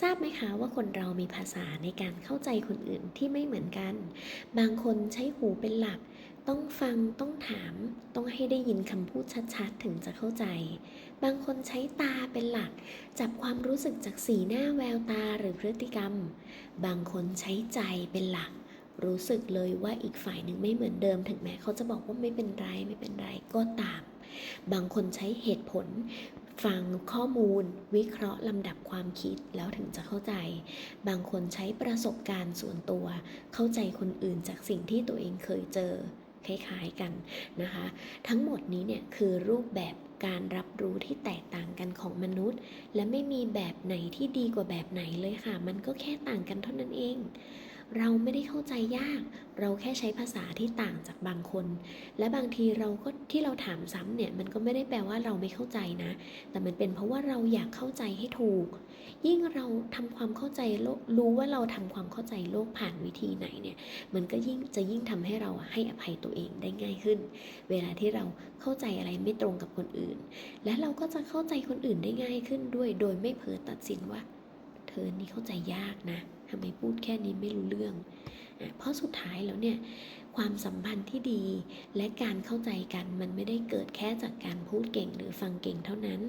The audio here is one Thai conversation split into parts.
ทราบไหมคะว่าคนเรามีภาษาในการเข้าใจคนอื่นที่ไม่เหมือนกัน บางคนใช้หูเป็นหลัก ต้องฟังต้องถาม ต้องให้ได้ยินคำพูดชัดๆ ถึงจะเข้าใจ บางคนใช้ตาเป็นหลัก จับความรู้สึกจากสีหน้าแววตาหรือพฤติกรรม บางคนใช้ใจเป็นหลัก รู้สึกเลยว่าอีกฝ่ายหนึ่งไม่เหมือนเดิม ถึงแม้เขาจะบอกว่าไม่เป็นไรไม่เป็นไรก็ตาม บางคนใช้เหตุผล ฟังข้อมูล วิเคราะห์ลำดับความคิดแล้วถึงจะเข้าใจ บางคนใช้ประสบการณ์ส่วนตัว เข้าใจคนอื่นจากสิ่งที่ตัวเองเคยเจอคล้ายๆกันนะคะ ทั้งหมดนี้เนี่ยคือรูปแบบการรับรู้ที่แตกต่างกันของมนุษย์ และไม่มีแบบไหนที่ดีกว่าแบบไหนเลยค่ะ มันก็แค่ต่างกันเท่านั้นเอง เราไม่ได้เข้าใจยาก เราแค่ใช้ภาษาที่ต่างจากบางคน และบางทีเราก็ที่เราถามซ้ำเนี่ยมันก็ไม่ได้แปลว่าเราไม่เข้าใจนะ แต่มันเป็นเพราะว่าเราอยากเข้าใจให้ถูก ยิ่งเราทำความเข้าใจโลกรู้ว่าเราทำความเข้าใจโลกผ่านวิธีไหนเนี่ยมันก็ยิ่งจะยิ่งทำให้เราให้อภัยตัวเองได้ง่ายขึ้น เวลาที่เราเข้าใจอะไรไม่ตรงกับคนอื่น และเราก็จะเข้าใจคนอื่นได้ง่ายขึ้นด้วย โดยไม่เผลอตัดสินว่า เธอนี่เข้าใจยากนะทำไมพูดแค่นี้ไม่รู้เรื่องอเพราะสุดท้ายแล้วเนี่ยความสัมพันธ์ที่ดีและการเข้าใจกันมันไม่ได้เกิดแค่จากการพูดเก่งหรือฟังเก่งเท่านั้น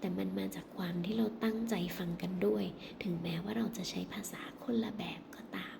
แต่มันมาจากความที่เราตั้งใจฟังกันด้วย ถึงแม้ว่าเราจะใช้ภาษาคนละแบบก็ตาม